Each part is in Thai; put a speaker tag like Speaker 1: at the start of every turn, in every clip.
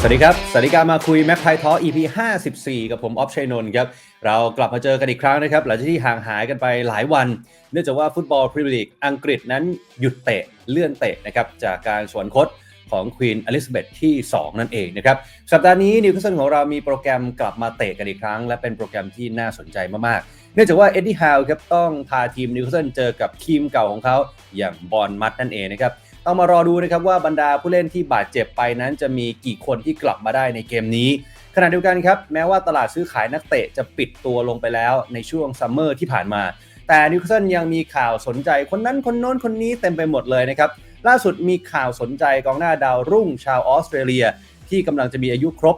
Speaker 1: สวัสดีครับสวัสดีการมาคุยแม็กไททอ EP 54 กับผมออฟชัยนนท์ครับ เรากลับมาเจอกันอีกครั้งนะครับ หลังจากที่ห่างหายกันไปหลายวัน เนื่องจากว่าฟุตบอลพรีเมียร์ลีกอังกฤษนั้นหยุดเตะเลื่อนเตะนะครับ จากการสวรรคตของควีนอลิซาเบธที่ 2 นั่นเองนะครับ สัปดาห์นี้นิวคาสเซิลของเรามีโปรแกรมกลับมาเตะกันอีกครั้ง และเป็นโปรแกรมที่น่าสนใจมากๆ เนื่องจากว่าเอ็ดดี้ฮาวครับต้องพาทีมนิวคาสเซิลเจอกับทีมเก่าของเขาอย่างบอลมัดนั่นเองนะครับ ต้องมารอดูนะครับว่าบรรดาผู้เล่นที่บาดเจ็บไปนั้น จะมีกี่คนที่กลับมาได้ในเกมนี้ ขณะเดียวกันครับแม้ว่าตลาดซื้อขายนักเตะจะปิดตัวลงไปแล้วในช่วงซัมเมอร์ที่ผ่านมา แต่นิวคาสเซิลยังมีข่าวสนใจคนนั้นคนโน้นคนนี้เต็มไปหมดเลยนะครับล่าสุดมีข่าวสนใจกองหน้าดาวรุ่งชาวออสเตรเลีย ที่กำลังจะมีอายุครบ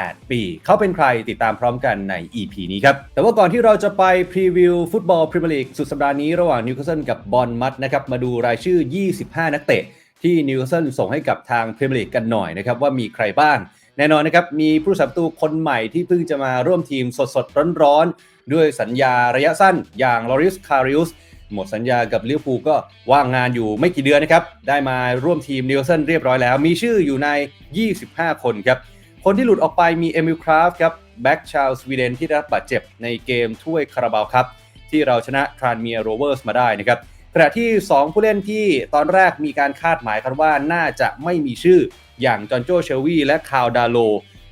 Speaker 1: 8 ปี เขาเป็นใครติดตามพร้อมกันใน EP นี้ครับ แต่ว่าก่อนที่เราจะไปพรีวิวฟุตบอลพรีเมียร์ลีกสุดสัปดาห์นี้ระหว่างนิวคาสเซิลกับบอลมัดนะครับมาดูรายชื่อ 25 นักเตะ ที่นิวคาสเซิลส่งให้กับทางพรีเมียร์ลีกกันหน่อยนะครับว่ามีใครบ้าง แน่นอนนะครับมีผู้สับประตูคนใหม่ที่เพิ่งจะมาร่วมทีมสดๆร้อนๆด้วยสัญญาระยะสั้นอย่างลอริสคาริอุสหมดสัญญากับลิเวอร์พูลก็ว่างงานอยู่ไม่กี่เดือนนะครับ ได้มาร่วมทีมนิวคาสเซิลเรียบร้อยแล้ว มีชื่ออยู่ใน 25 คนครับ คนที่หลุดออกไปมีเอมิลคราฟครับแบ็กชาวสวีเดนที่ได้รับบาดเจ็บในเกมถ้วยคาราบาวครับ ที่เราชนะทรานเมียโรเวอร์สมาได้นะครับขณะที่ 2 ผู้เล่นที่ตอนแรกมีการคาดหมายกันว่าน่าจะไม่มีชื่ออย่างจอห์นโจเชลวีและคาวดาโล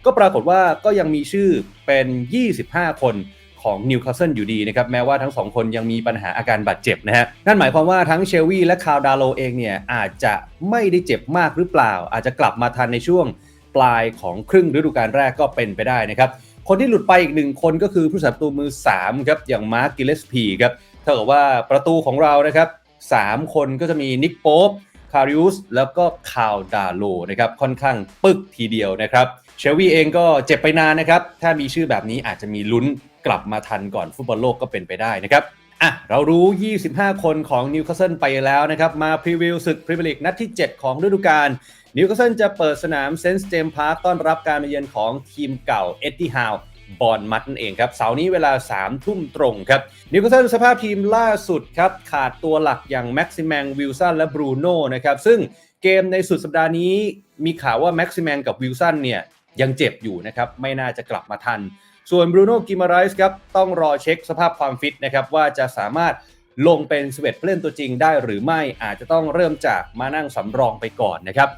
Speaker 1: ก็ปรากฏว่าก็ยังมีชื่อเป็น 25 คนของนิวคาสเซิลอยู่ดีนะครับแม้ว่าทั้ง 2 คนยังมีปัญหาอาการบาดเจ็บนะฮะนั่นหมายความว่าทั้งเชลวีและคาวดาโลเองเนี่ยอาจจะไม่ได้เจ็บมากหรือเปล่า อาจจะกลับมาทันในช่วง ปลายของครึ่งฤดูกาลแรกก็เป็นไปได้นะครับคนที่หลุดไปอีกหนึ่งคนก็คือผู้สับประตูมือ3ครับอย่างมาร์กกิเลสพีครับเท่ากับว่าประตูของเรานะครับ3คนก็จะมีนิกโป๊ปคาริอุสแล้วก็คาวดาโลนะครับค่อนข้างปึกทีเดียวนะครับเชลวีเองก็เจ็บไปนานนะครับถ้ามีชื่อแบบนี้อาจจะมีลุ้นกลับมาทันก่อนฟุตบอลโลกก็เป็นไปได้นะครับอะเรารู้ 25 คนของนิวคาสเซิลไปแล้วนะครับ มาพรีวิวศึกพรีเมียร์ลีกนัดที่ 7 ของฤดูกาล นิวคาสเซิลจะเปิดสนามเซนส์เจมพาร์คต้อนรับการมาเยือนของทีมเก่าเอ็ดดี้ฮาวบอลมัดนั่นเองครับเสาร์นี้เวลา 3 ทุ่มตรงครับนิวคาสเซิลสภาพทีมล่าสุดครับ ขาดตัวหลักอย่างแม็กซิแมงวิลสันและบรูโน่นะครับ ซึ่งเกมในสุดสัปดาห์นี้มีข่าวว่าแม็กซิแมงกับวิลสันเนี่ยยังเจ็บอยู่นะครับ ไม่น่าจะกลับมาทัน ส่วนบรูโน่กิมาไรส์ครับ ต้องรอเช็คสภาพความฟิตนะครับ ว่าจะสามารถลงเป็นสเวตเล่นตัวจริงได้หรือไม่อาจจะต้องเริ่มจากมานั่งสำรองไปก่อนนะครับ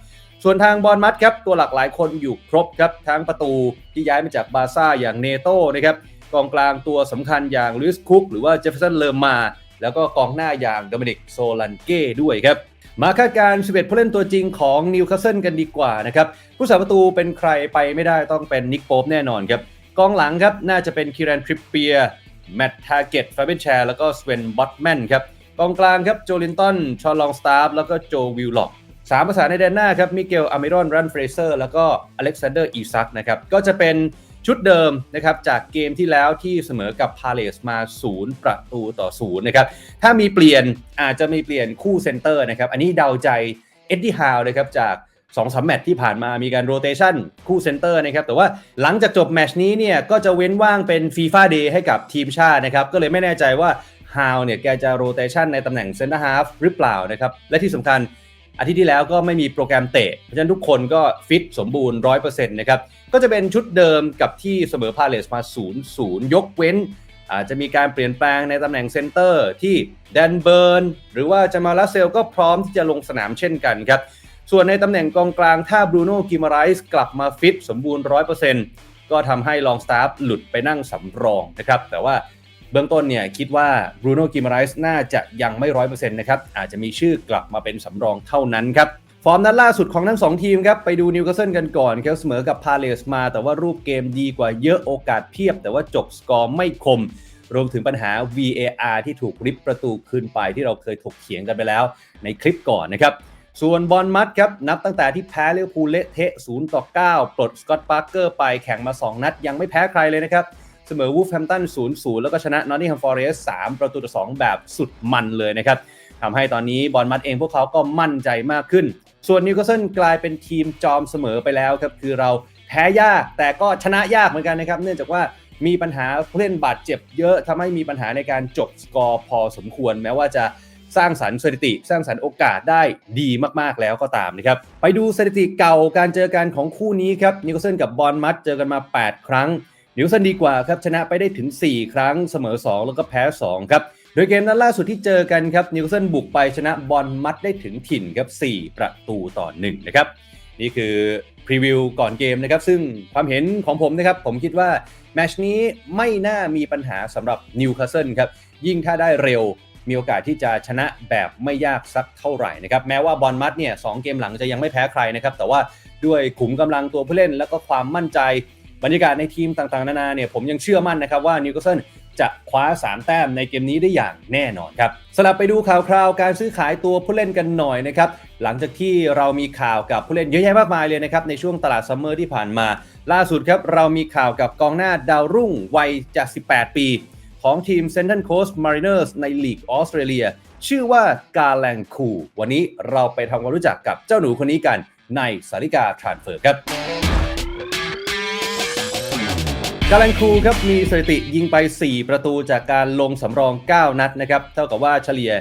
Speaker 1: ส่วนทางบอลมัดครับตัวหลักหลายคนอยู่ครบครับทั้งประตูที่ย้ายมาจากบาซ่าอย่างเนโต้นะครับกองกลางตัวสำคัญอย่างลุยส์คุกหรือว่าเจฟเฟอร์สันเลอร์มา แล้วก็กองหน้าอย่างโดมินิกโซลันเก้ด้วยครับมาคาดการณ์11ผู้เล่นตัวจริงของนิวคาสเซิลกันดีกว่านะครับผู้สาประตูเป็นใครไปไม่ได้ต้องเป็นนิกโป๊แน่นอนครับกองหลังครับน่าจะเป็นคิรันทริปเปียแมตต์ทาเกตฟาเบนแชร์แล้วก็สเวนบอตแมนครับกองกลางครับโจลินตันชอลองสตาร์แล้วก็โจวิลล็อก สามภาษาในแดนหน้าครับมิเกลอามิรอนรันเฟรเซอร์แล้วก็อเล็กซานเดอร์อีซักนะครับก็จะเป็นชุดเดิมนะครับจากเกมที่แล้วที่เสมอกับพาเลสมา 0 ประตูต่อ0นะครับถ้ามีเปลี่ยนอาจจะมีเปลี่ยนคู่เซนเตอร์นะครับอันนี้เดาใจเอ็ดดี้ฮาวนะครับจาก2อสมแมตช์ที่ผ่านมามีการโรเตชันคู่เซนเตอร์นะครับแต่ว่าหลังจากจบแมตช์นี้เนี่ยก็จะเว้นว่างเป็นฟีฟ่าเดย์ให้กับทีมชาตินะครับก็เลยไม่แน่ใจว่าฮาวเนี่ยแกจะโรเตชันในตำแหน่งเซนเตอร์ฮาฟหรือเปล่านะครับและที่สำคัญ อาทิตย์ที่แล้วก็ไม่มีโปรแกรมเตะ เพราะฉะนั้นทุกคนก็ฟิตสมบูรณ์ 100%นะครับ ก็จะเป็นชุดเดิมกับที่เสมอพาเลสมา 0-0 ยกเว้น อาจจะมีการเปลี่ยนแปลงในตำแหน่งเซนเตอร์ที่แดนเบิร์น หรือว่าจามาลาเซลก็พร้อมที่จะลงสนามเช่นกันครับ ส่วนในตำแหน่งกองกลางถ้าบรูโน่กิมาไรส์กลับมาฟิตสมบูรณ์ 100%ก็ทำให้ลองสตาฟหลุดไปนั่งสำรองนะครับ แต่ว่า เบื้องต้นเนี่ยคิดว่าบรูโน่กิมาไรส์น่าจะยังไม่ร้อยเปอร์เซ็นต์นะครับ อาจจะมีชื่อกลับมาเป็นสำรองเท่านั้นครับ ฟอร์มนัดล่าสุดของทั้ง2ทีมครับ ไปดูนิวคาสเซิลกันก่อนครับเสมอกับพาเลสมา แต่ว่ารูปเกมดีกว่าเยอะโอกาสเพียบ แต่ว่าจบสกอร์ไม่คม รวมถึงปัญหา VAR ที่ถูกริบประตูคืนไปที่เราเคยถกเถียงกันไปแล้วในคลิปก่อนนะครับส่วนบอลมัดครับ นับตั้งแต่ที่แพ้เลิเวอร์พูลเละเทะ0ต่อ9ปลดสกอตต์ปาร์เกอร์ไปแข่งมา 2 นัดยังไม่แพ้ใครเลยนะครับ เสมอวูฟแฮมตัน0-0แล้วก็ชนะนอตติงแฮมฟอร์เรสต์3ประตูต่อ2แบบสุดมันเลยนะครับทำให้ตอนนี้บอลมัดเองพวกเขาก็มั่นใจมากขึ้น ส่วนนิวคาสเซิลกลายเป็นทีมจอมเสมอไปแล้วครับคือเราแพ้ยากแต่ก็ชนะยากเหมือนกันนะครับ เนื่องจากว่ามีปัญหาผู้เล่นบาดเจ็บเยอะทำให้มีปัญหาในการจบสกอร์พอสมควร แม้ว่าจะสร้างสรรค์สถิติ สร้างสรรค์โอกาสได้ดีมากๆแล้วก็ตามนะครับ ไปดูสถิติเก่าการเจอกันของคู่นี้ครับนิวคาสเซิลกับบอลมัดเจอกันมา 8 ครั้ง นิวสเซิลดีกว่าครับชนะไปได้ถึง 4 ครั้งเสมอ 2 แล้วก็แพ้ 2 ครับโดยเกมนั้นล่าสุดที่เจอกันครับนิวสเซิลบุกไปชนะบอลมัดได้ถึงถิ่นครับ4ประตูต่อ1นะครับนี่คือพรีวิวก่อนเกมนะครับซึ่งความเห็นของผมนะครับผมคิดว่าแมชนี้ไม่น่ามีปัญหาสำหรับนิวคาสเซิลครับยิ่งถ้าได้เร็วมีโอกาสที่จะชนะแบบไม่ยากสักเท่าไหร่นะครับแม้ว่าบอลมัดเนี่ยสองเกมหลังจะยังไม่แพ้ใครนะครับแต่ว่าด้วยขุมกำลังตัวผู้เล่น แล้วก็ความมั่นใจ บรรยากาศในทีมต่างๆ นานาเนี่ยผมยังเชื่อมั่นนะครับว่านิวคาสเซิลจะคว้า 3 แต้มในเกมนี้ได้อย่างแน่นอนครับสลับไปดูข่าวคราวการซื้อขายตัวผู้เล่นกันหน่อยนะครับหลังจากที่เรามีข่าวกับผู้เล่นเยอะแยะมากมายเลยนะครับในช่วงตลาดซัมเมอร์ที่ผ่านมา ล่าสุดครับเรามีข่าวกับกองหน้าดาวรุ่งวัยจะ18 ปี ของทีม Central Coast Mariners ในลีกออสเตรเลีย ชื่อว่ากาแลงคูวันนี้เราไปทำความรู้จักกับเจ้าหนูคนนี้กันในสาริกาทรานเฟอร์ครับ กาลันคูครับมีสถิติยิงไป 4 ประตูจากการลงสำรอง 9 นัดนะครับเท่ากับว่าเฉลี่ย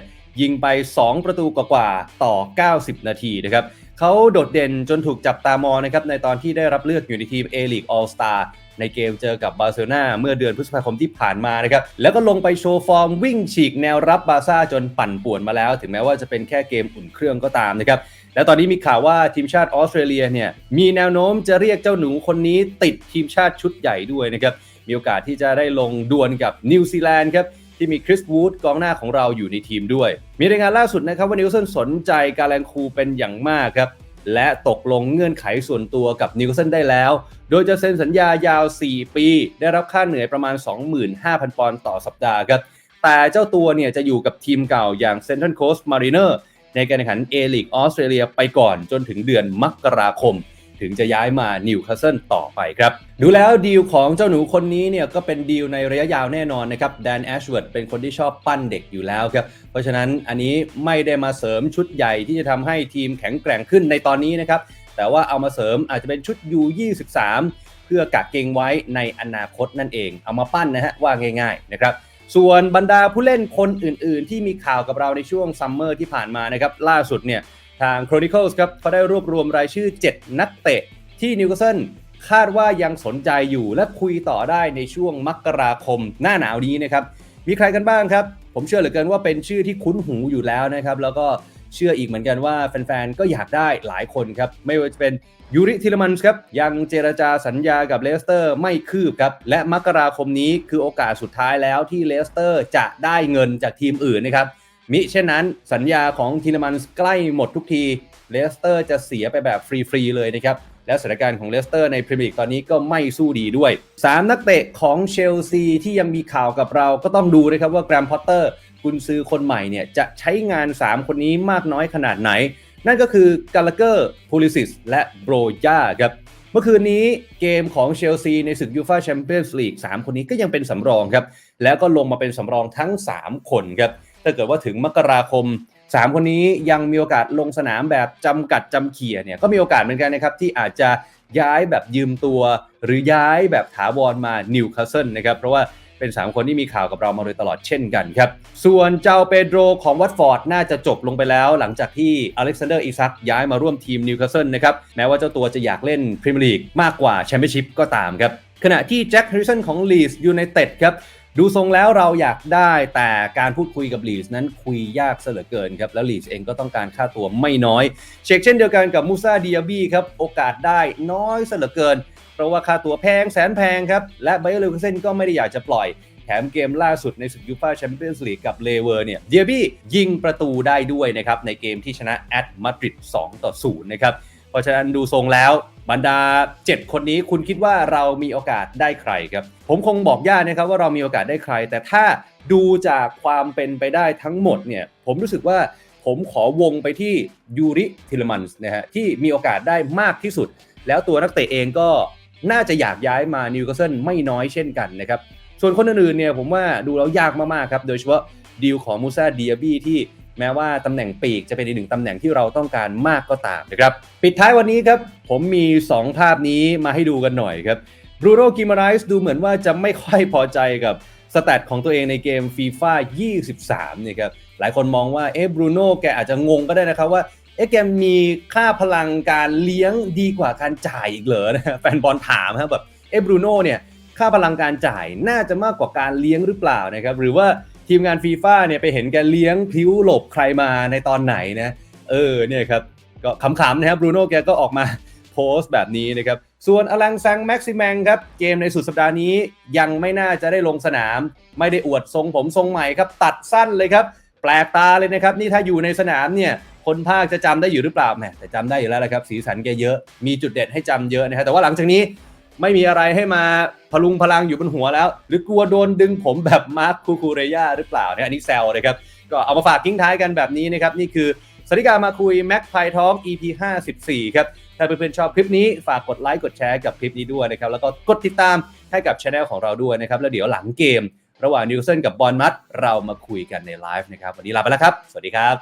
Speaker 1: ยิงไป 2 ประตูกว่าๆต่อ 90 นาทีนะครับเขาโดดเด่นจนถูกจับตามองนะครับในตอนที่ได้รับเลือกอยู่ในทีม A-League All-Star ในเกมเจอกับบาร์เซโลนาเมื่อเดือนพฤษภาคมที่ผ่านมานะครับ แล้วก็ลงไปโชว์ฟอร์มวิ่งฉีกแนวรับบาร์ซ่าจนปั่นป่วนมาแล้ว ถึงแม้ว่าจะเป็นแค่เกมอุ่นเครื่องก็ตามนะครับ และตอนนี้มีข่าวว่าทีมชาติออสเตรเลียเนี่ยมีแนวโน้มจะเรียกเจ้าหนูคนนี้ติดทีมชาติชุดใหญ่ด้วยนะครับ มีโอกาสที่จะได้ลงดวลกับนิวซีแลนด์ครับที่มีคริสวูดกองหน้าของเราอยู่ในทีมด้วย มีรายงานล่าสุดนะครับว่านิวเซนสนใจการแลนคูเป็นอย่างมากครับและตกลงเงื่อนไขส่วนตัวกับนิวเซนได้แล้ว โดยจะเซ็นสัญญายาว 4 ปี ได้รับค่าเหนื่อยประมาณ 25,000 ปอนด์ต่อสัปดาห์ครับแต่เจ้าตัวเนี่ยจะอยู่กับทีมเก่าอย่าง Central Coast Mariner ในการแข่งขัน A-League ออสเตรเลียไปก่อนจนถึงเดือนมกราคม ถึงจะย้ายมานิวคาสเซิลต่อไปครับ ดูแล้วดีลของเจ้าหนูคนนี้เนี่ยก็เป็นดีลในระยะยาวแน่นอนนะครับแดนแอชเวิร์ดเป็นคนที่ชอบปั้นเด็กอยู่แล้วครับ เพราะฉะนั้นอันนี้ไม่ได้มาเสริมชุดใหญ่ที่จะทำให้ทีมแข็งแกร่งขึ้นในตอนนี้นะครับแต่ว่าเอามาเสริมอาจจะเป็นชุด U23 เพื่อกักเกงไว้ในอนาคตนั่นเอง เอามาปั้นนะฮะว่าง่ายๆนะครับ ส่วนบรรดาผู้เล่นคนอื่น ๆ ที่มีข่าวกับเราในช่วงซัมเมอร์ที่ผ่านมานะครับ ล่าสุดเนี่ยทาง Chronicles ครับเขาได้รวบรวมรายชื่อ 7 นักเตะ ที่นิวคาสเซิลคาดว่ายังสนใจอยู่และคุยต่อได้ในช่วงมกราคมหน้าหนาวนี้นะครับ มีใครกันบ้างครับ ผมเชื่อเหลือเกินว่าเป็นชื่อที่คุ้นหูอยู่แล้วนะครับ แล้วก็ เชื่ออีกเหมือนกันว่าแฟนๆ ก็อยากได้หลายคนครับ ไม่ว่าจะเป็นยูริทิลมันส์ครับ ยังเจรจาสัญญากับเลสเตอร์ไม่คืบครับ และมกราคมนี้คือโอกาสสุดท้ายแล้วที่เลสเตอร์จะได้เงินจากทีมอื่นนะครับ มิเช่นนั้นสัญญาของทิลมันส์ใกล้หมดทุกทีเลสเตอร์จะเสียไปแบบฟรีๆเลยนะครับและสถานการณ์ของเลสเตอร์ในพรีเมียร์ลีกตอนนี้ก็ไม่สู้ดีด้วย 3 นักเตะของเชลซีที่ยังมีข่าวกับเราก็ต้องดูนะครับว่าแกรมพอตเตอร์ กุนซือคนใหม่เนี่ยจะใช้งาน 3 คนนี้มากน้อยขนาดไหน นั่นก็คือกาลเกอร์พูลิซิสและโบรยาครับเมื่อคืนนี้เกมของเชลซีในศึกยูฟาแชมเปี้ยนส์ลีก3คนนี้ก็ยังเป็นสำรองครับ แล้วก็ลงมาเป็นสำรองทั้ง 3 คนครับ ถ้าเกิดว่าถึงมกราคม 3 คนนี้ยังมีโอกาสลงสนามแบบจำกัดจำเขี่ยเนี่ยก็มีโอกาสเหมือนกันนะครับ ที่อาจจะย้ายแบบยืมตัว หรือย้ายแบบถาวรมานิวคาสเซิลนะครับ เพราะว่า เป็น 3 คนที่มีข่าวกับเรามาโดยตลอดเช่นกันครับ ส่วนเจ้าเปโดรของวัตฟอร์ดน่าจะจบลงไปแล้ว หลังจากที่อเล็กซานเดอร์อิซักย้ายมาร่วมทีมนิวคาสเซิลนะครับแม้ว่าเจ้าตัวจะอยากเล่นพรีเมียร์ลีกมากกว่าแชมเปี้ยนชิพก็ตามครับขณะที่แจ็คแฮร์ริสันของลีสยูไนเต็ดครับ ดูทรงแล้วเราอยากได้แต่การพูดคุยกับลีสนั้นคุยยากเสลือเกินครับ แล้วลีสเองก็ต้องการค่าตัวไม่น้อย เช็คเช่นเดียวกันกับมูซาดิอาบีครับ โอกาสได้น้อยเสลือเกิน เพราะว่าค่าตัวแพงแสนแพงครับ และไบเออร์เลเวอร์เซนก็ไม่ได้อยากจะปล่อย แถมเกมล่าสุดในศึกยูฟ่าแชมเปี้ยนส์ลีกกับเลเวอร์เนี่ยเดียบี้ยิงประตูได้ด้วยนะครับในเกมที่ชนะแอตมาดริด2ต่อ0นะครับ เพราะฉะนั้นดูทรงแล้วบรรดา 7 คนนี้คุณคิดว่าเรามีโอกาสได้ใครครับ ผมคงบอกยากนะครับว่าเรามีโอกาสได้ใคร แต่ถ้าดูจากความเป็นไปได้ทั้งหมดเนี่ยผมรู้สึกว่าผมขอวงไปที่ยูริทิลมันส์นะฮะที่มีโอกาสได้มากที่สุด แล้วตัวนักเตะเองก็น่าจะอยากย้ายมานิวคาสเซิลไม่น้อยเช่นกันนะครับส่วนคนอื่นๆเนี่ยผมว่าดูแล้วยากมากๆครับโดยเฉพาะดีลของมูซาเดิอาบีที่ แม้ว่าตำแหน่งปีกจะเป็นอีกหนึ่งตำแหน่งที่เราต้องการมากก็ตามนะครับ ปิดท้ายวันนี้ครับ ผมมี 2 ภาพนี้มาให้ดูกันหน่อยครับบรูโน่กิมาไรส์ดูเหมือนว่าจะไม่ค่อยพอใจกับสแตทของตัวเองในเกมฟีฟ่า23เนี่ยครับหลายคนมองว่าเอ๊ะบรูโน่แกอาจจะงงก็ได้นะครับว่าเอ๊ะแกมีค่าพลังการเลี้ยงดีกว่าการจ่ายอีกเหรอนะแฟนบอลถามครับแบบเอ๊ะบรูโน่เนี่ยค่าพลังการจ่ายน่าจะมากกว่าการเลี้ยงหรือเปล่านะครับหรือว่า ทีมงานฟีฟ่าเนี่ยไปเห็นแกเลี้ยงพิ้วหลบใครมาในตอนไหนนะ เออเนี่ยครับก็ขำๆนะครับบรูโน่แกก็ออกมาโพสต์แบบนี้นะครับ ส่วนอลังซังแม็กซิแมงครับ เกมในสุดสัปดาห์นี้ยังไม่น่าจะได้ลงสนาม ไม่ได้อวดทรงผมทรงใหม่ครับ ตัดสั้นเลยครับ แปลกตาเลยนะครับ นี่ถ้าอยู่ในสนามเนี่ย คนภาคจะจำได้อยู่หรือเปล่าแหมแต่จำได้อยู่แล้วละครับ สีสันแกเยอะ มีจุดเด่นให้จำเยอะนะครับแต่ว่าหลังจากนี้ ไม่มีอะไรให้มาพลุงพลังอยู่บนหัวแล้ว หรือกลัวโดนดึงผมแบบมาร์คคูคูเรย่าหรือเปล่าเนี่ยอันนี้แซวนะครับ ก็เอามาฝากทิ้งท้ายกันแบบนี้นะครับ นี่คือสริกามาคุยแม็กไพทอง EP 54 ครับ ถ้าเพื่อนๆชอบคลิปนี้ฝากกดไลค์กดแชร์กับคลิปนี้ด้วยนะครับ แล้วก็กดติดตามให้กับช anel ของเราด้วยนะครับ แล้วเดี๋ยวหลังเกม ระหว่างนิวเซนกับบอลมัดเรามาคุยกันในไลฟ์นะครับวันนี้ลาไปแล้วครับ สวัสดีครับ